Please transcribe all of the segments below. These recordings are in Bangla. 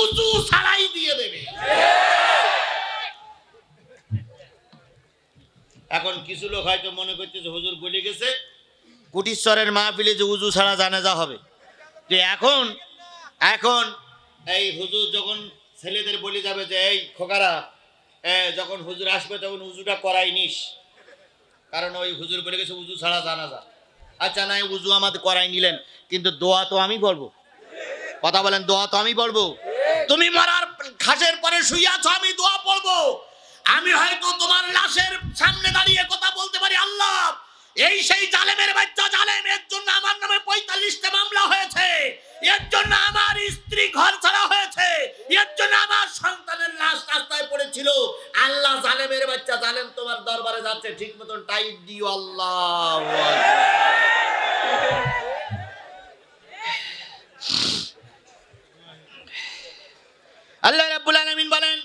উজু ছাড়াই দিয়ে দেবে। এখন কিছু লোক হয়তো মনে করছে যে হুজুর বলে গেছে, কুটিশ্বরের মা মাহফিলে যে উজু ছাড়া জানাজা হবে। যে এখন এখন এই হুজুর যখন ছেলেদের বলে যাবে যে, এই খোকারা যখন হুজুর আসবে তখন উজুটা করাই নিস। কারণ ওই হুজুর বলে গেছে উজু ছাড়া জানাজা। আচ্ছা নাই উজু আমাদের করাই নিলেন, কিন্তু দোয়া তো আমি বলব কথা বলেন, দোয়া তো আমি পড়ব। তুমি মরার খাসের পরে শুয়ে আছো, আমি দোয়া পড়ব। আমি হয়তো তোমার লাশের সামনে দাঁড়িয়ে কথা বলতে পারি, আল্লাহ। এই সেই জালেমের বাচ্চা জালেম, এর জন্য আমার নামে পঁয়তাল্লিশটা মামলা হয়েছে। এর জন্য আমার স্ত্রী ঘর ছাড়া হয়েছে। এর জন্য আমার সন্তানের লাশ রাস্তায় পড়েছিল। আল্লাহ জালেমের বাচ্চা, জালেম তোমার দরবারে যাচ্ছে, ঠিক মতন টাইট দিও, আল্লাহ রাব্বুল আলামিন বলেন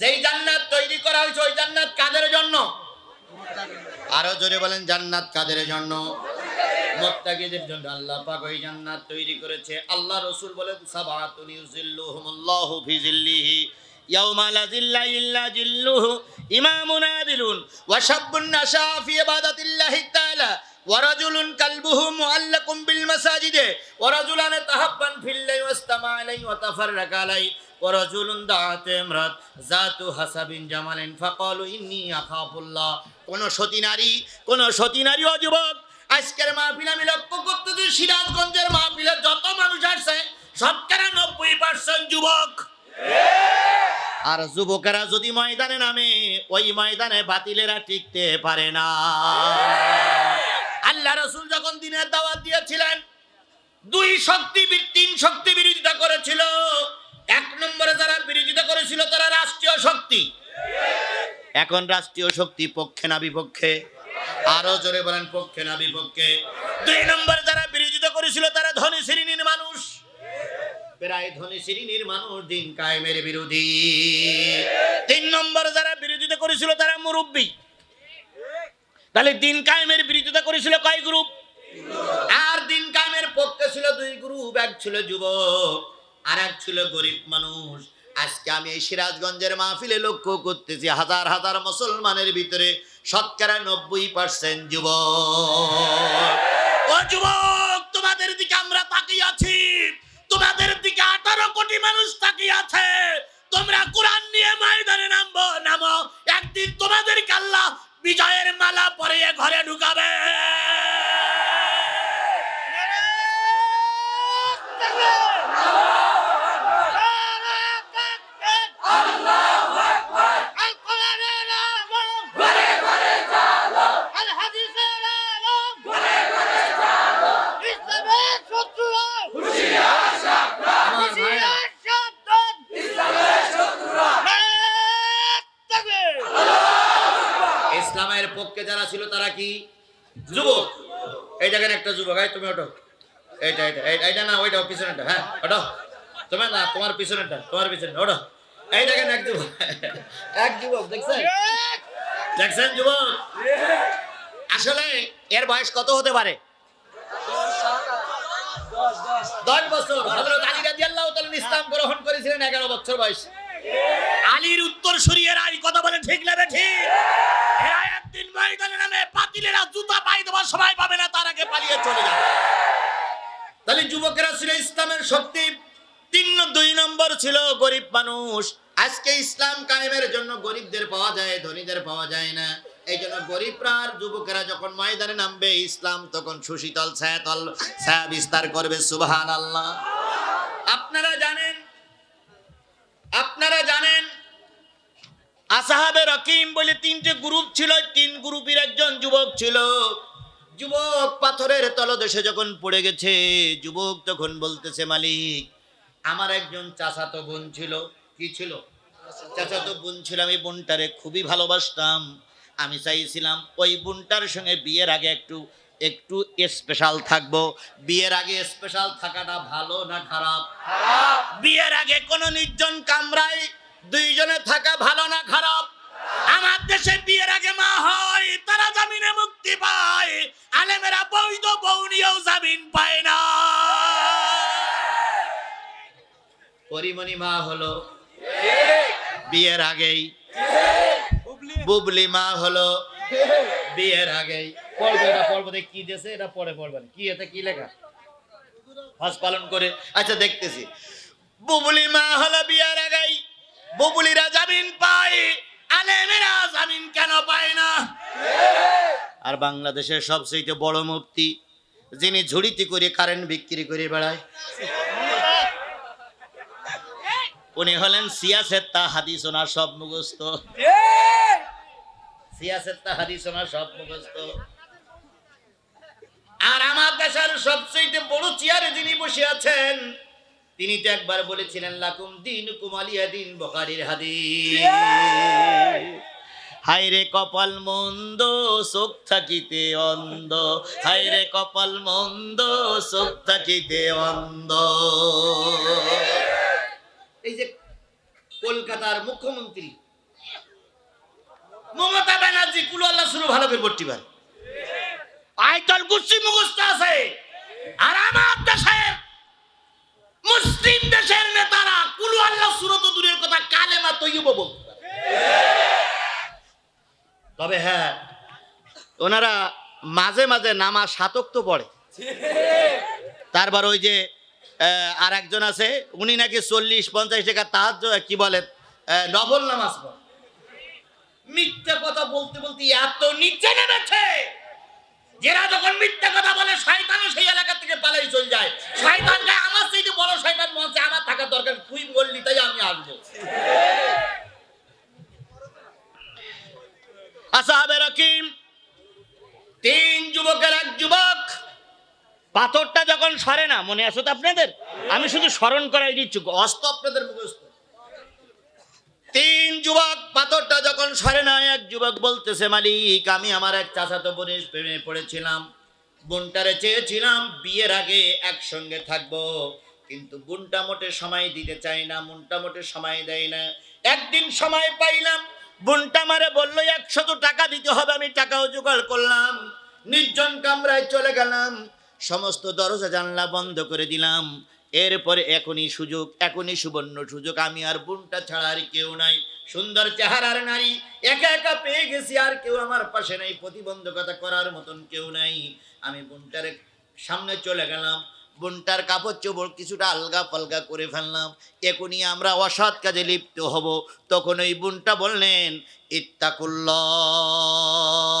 যেই জান্নাত তৈরি করা হয়েছে ওই জান্নাত কাদের জন্য আরও জোরে বলেন জান্নাত কাদের জন্য মুত্তাকিদের জন্য আল্লাহ পাক ওই জান্নাত তৈরি করেছে আল্লাহ রাসূল বলেন সাবাতুন ইউজিল্লুহুমুল্লাহু ফি জিল্লিহি ইয়াউমা লা জিল্লা ইল্লা জিল্লুহু ইমামুন আদিলুন ওয়া শাববুন নাশা ফি ইবাদাতিল্লাহি তাআলা ورجل كلبه معلق بالمساجد ورجلان تحبا في الليل واستمع عليه وتفرق عليه ورجل دعت امرأة ذات حسب جمال فقالوا إني أخاف الله কোন সতী নারী কোন সতী নারী ও যুবক আজকের মাহফিল আমি লক্ষ্য করতেছি সিরাজগঞ্জের মাহফিলে যত মানুষ আসছে শতকরা নব্বই পার্সেন্ট যুবক আর যুবকেরা যদি ময়দানে নামে ওই ময়দানে বাতিলেরা টিকতে পারে না আল্লাহ রসুল যখন দিনের দাওয়াত দিয়েছিলেন দুই শক্তি বি- তিন শক্তি বিরোধিতা করেছিল এক নম্বরে যারা বিরোধিতা করেছিল তারা রাষ্ট্রীয় শক্তি। এখন রাষ্ট্রীয় শক্তি পক্ষে না বিপক্ষে? আরও জোরে বলেন, পক্ষে না বিপক্ষে? দুই নম্বরে যারা বিরোধিতা করেছিল তারা ধনী শ্রেণির মানুষ। প্রায় ধনী শ্রেণির মানুষ দিন কায়েমের বিরোধী। তিন নম্বরে যারা বিরোধিতা করেছিল তারা মুরব্বী। তাহলে দিন কায়েমের বিরোধিতা করেছিল কয় গ্রুপ? আর দিন কায়েমের পক্ষে ছিল দুই গ্রুপ, এক ছিল যুবক। আর এক ছিল গরিব মানুষ। আজকে আমি এই সিরাজগঞ্জের মাহফিলে লক্ষ্য করতেছি, হাজার হাজার মুসলমানের ভিতরে শতকরা নব্বই পার্সেন্ট যুবক। ও যুবক, তোমাদের দিকে আমরা তাকিয়ে আছি। তোমাদের দিকে আঠারো কোটি মানুষ তাকিয়ে আছে। তোমরা কোরআন নিয়ে ময়দানে নামবো, নামো। একদিন তোমাদেরকে আল্লাহ বিজয়ের মালা পরিয়ে ঘরে ঢুকাবে। আমার ইসলামের পক্ষে যারা ছিল, তারা কি? যুবক। এই দেখেন একটা যুবক। এই তুমি ওঠো। এইটা এইটা এইটা না, ওইটা পিছনেরটা। হ্যাঁ ওঠো। তোমার না, তোমার পিছনেরটা, তোমার পিছনে, ওঠো। এই দেখেন এক যুবক। এক যুবক, দেখছেন? দেখছেন যুবক? আসলে এর বয়স কত হতে পারে? দশ বছর। হযরত আলী রাদিয়াল্লাহু তাআলা ইসলাম গ্রহণ করেছিলেন এগারো বছর বয়সে। আলীর উত্তর সরিয়ে এই কথা বলে ঠিক লাগে ঠিক। ময়দানে নামে পাতিলেরা জুতা পাই পাবে না, তার আগে পালিয়ে চলে যাবে। তাহলে যুবকেরা ছিল ইসলামের শক্তি, তিন দুই নম্বর ছিল গরিব মানুষ। আজকে ইসলাম কায়েমের জন্য গরিবদের পাওয়া যায়, ধনীদের পাওয়া যায় না। এই জন্য গরিবরা আর যুবকেরা যখন ময়দানে নামবে, ইসলাম তখন সুশীতল ছায়াতল ছায়া বিস্তার করবে সুবহান আল্লাহ আপনারা আপনারা জানেন, আসাহাবে রকিম বলে তিনটে গ্রুপ ছিল তিন গ্রুপের একজন যুবক ছিল। যুবক পাথরের তলদেশে যখন পড়ে গেছে, যুবক তখন বলতেছে, মালিক, আমার একজন চাচাতো বোন ছিল। কি ছিল? চাচাতো বোন ছিল, আমি বোনটারে খুবই ভালোবাসতাম। আমি চাইছিলাম ওই বোনটার সঙ্গে বিয়ের আগে একটু একটু স্পেশাল থাকব। বিয়ের আগে স্পেশাল থাকাটা ভালো না খারাপ? বিয়ের আগে কোন নির্জন কামরায় দুইজনে থাকা ভালো না খারাপ? আমার দেশে বিয়ের আগে মা হয় তারা জামিনে মুক্তি পায় আলেমেরা বৈধ বউ নিয়েও জামিন পায় না। পরিমণি মা হলো। বিয়ের আগেই। বুবলি মা হলো। বিয়ের আগেই। পড়বে এটা পড়ব কি দিয়েছে এটা পরে পড়বেন। কি এতে কি লেখা? হজ পালন করে। আচ্ছা দেখতেছি। বুবলি মা হলো বিয়ের আগেই। বুবলিরা জামিন পায় আলেমেরা জামিন কেন পায় না? আর বাংলাদেশের সবচেয়ে বড় মুফতি যিনি ঝুড়িতে করে কারেন্ট বিক্রি করে বেড়ায় উনি হলেন সিয়াসেত্তা হাদিস ওনার সব মুখস্থ। সিয়াসেত্তা হাদিস ওনার সব মুখস্থ। আর আমার দেশের সবচেয়ে বড় চেয়ারে যিনি বসে আছেন তিনি তো একবার বলেছিলেন লাকুম দিন কুমালিয়া দিন বখারির হাদিস। হাইরে কপাল মন্দ চোখ থাকিতে অন্ধ। হাইরে কপাল মন্দ চোখ থাকিতে অন্ধ। এই যে কলকাতার মুখ্যমন্ত্রী মমতা ব্যানার্জি কুলো আল্লাহ শুরু ভালো করে পড়তে আয়তল কুস্তি মুখস্থ আছে। আর আমার দেশের মুসলিম দেশের নেতারা, কুলু আল্লাহ সুরত দূরের কথা কালেমা তৈব বলতে পারে। তবে হ্যাঁ ওনারা মাঝে মাঝে নামা সাতক তো পড়ে। তারপর ওই যে আর একজন আছে, উনি নাকি চল্লিশ, পঞ্চাশ টাকা তাহার কি বলে নফল নামাজ পড়ে। মিথ্যা কথা বলতে বলতে এত নিচে নেমেছে। যারা যখন মিথ্যা কথা বলে শয়তানও সেই এলাকা থেকে পালাই চলে যায়। শয়তানকে আমার সেই বড় শয়তান মঞ্চে আমার থাকার দরকার তুই বললি তাই আমি আসব। আসাহাবে রকিম, তিন যুবকের এক যুবক, পাথরটা যখন সরে না, মনে তো আপনাদের? আমি শুধু স্মরণ করাই দিচ্ছি অস্ত আপনাদের মুখস্থ। তিন যুবক পাথরটা যখন সরে না এক যুবক বলতেছে, মালিক, আমি আমার এক চাচাতো বোনের প্রেমে পড়েছিলাম। বোনটারে চেয়েছিলাম বিয়ের আগে একসঙ্গে থাকব, কিন্তু বোনটা মোটে সময় দিতে চায় না, মনটা মোটে সময় দেয় না। একদিন সময় পাইলাম, বোনটা মারে বলল, একশত টাকা দিতে হবে, আমি টাকাও জোগাড় করলাম। নির্জন কামরায় চলে গেলাম, সমস্ত দরজা জানলা বন্ধ করে দিলাম। এরপরে এখনই সুযোগ, এখনই সুবর্ণ সুযোগ। আমি আর বোনটা ছাড়া আর কেউ নাই। সুন্দর চেহারার নারী, একা একা পেয়ে গেছি, আর কেউ আমার পাশে নাই। প্রতিবন্ধকতা করার মতন কেউ নাই। আমি বোনটার সামনে চলে গেলাম। বোনটার কাপড় চোপড় কিছুটা আলগা পালগা করে ফেললাম। এখনই আমরা অসৎ কাজে লিপ্ত হব। তখন ওই বোনটা বললেন, ইত্তাকুল্লাহ।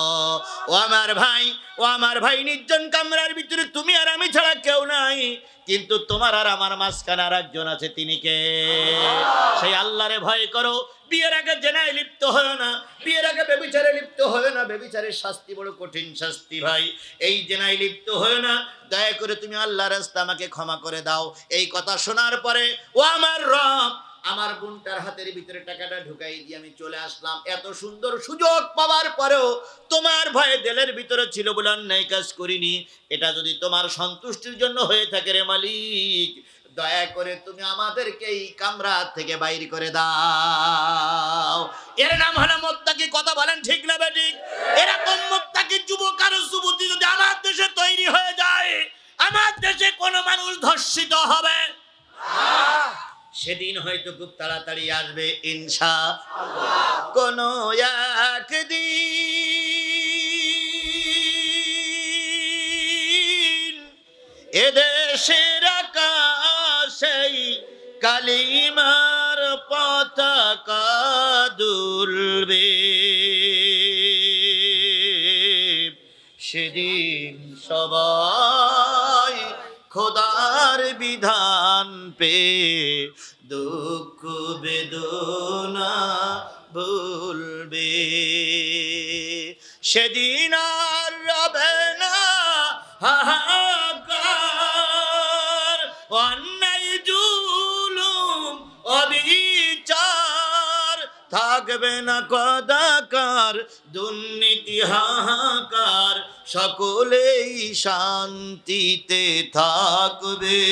ও আমার ভাই, ও আমার ভাই নির্জন কামরার ভিতরে তুমি আর আমি ছাড়া কেউ নাই। কিন্তু তোমার আর আমার মাঝখানে আর একজন আছে, তিনি কে? সেই আল্লাহরে ভয় করো। বিয়ের আগে জেনায় লিপ্ত হয় না, বিয়ের আগে বেবিচারে লিপ্ত হয় না। বেবিচারের শাস্তি বড় কঠিন শাস্তি ভাই। এই জেনায় লিপ্ত হয় না, দয়া করে তুমি আল্লাহ রাস্তা আমাকে ক্ষমা করে দাও। এই কথা শোনার পরে, ও আমার রব আমার বোনটার হাতের ভিতরে টাকাটা ঢুকাই দিয়ে আমি চলে আসলাম। এত সুন্দর সুযোগ পাওয়ার পরেও তোমার ভয়ে দেলের ভিতরে ছিল বলে অন্যায় কাজ করিনি। এটা যদি তোমার সন্তুষ্টির জন্য হয়ে থাকে রে মালিক, দয়া করে তুমি আমাদেরকে এই কামরা থেকে বাইর করে দাও। এর নাম হলো মোত্তাকি, কথা বলেন ঠিক না বেঠিক এরকম মোত্তাকি যুবক আর যুবতী যদি আমার দেশে তৈরি হয়ে যায়, আমার দেশে কোনো মানুষ ধর্ষিত হবে সেদিন হয়তো খুব তাড়াতাড়ি আসবে ইনসা কোন একদিন এদেশের আকাশেই কালিমার পতাকা দুলবে। সেদিন সবাই খোদার বিধান পে দুঃখ বেদনা ভুলবে। সেদিন আর রবে না হাহাকার, অন্যায়, জুলুম, অবিচার থাকবে না কদাকার, দুর্নীতি, হাহাকার সকলেই শান্তিতে থাকবে।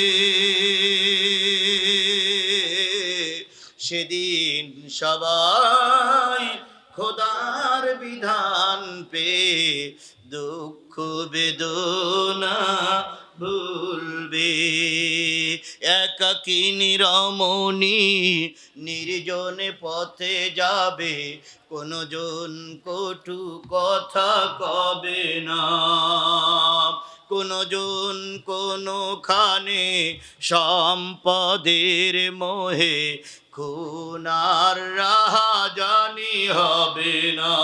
সেদিন সবাই খোদার বিধান পে দুঃখ বেদনা ভুলবে। একাকিনী রমণী নির্জনে পথে যাবে কোন জন কটু কথা কবে না? কোন জন কোনখানে সম্পদের মোহে খুনার রাহা জানি হবে না?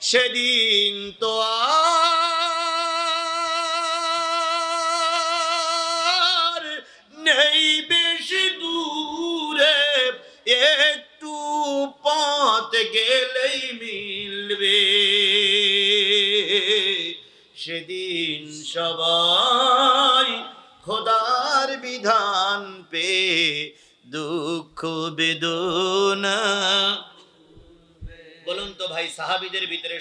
সেদিন তো আর সাহাবিদের ভিতরে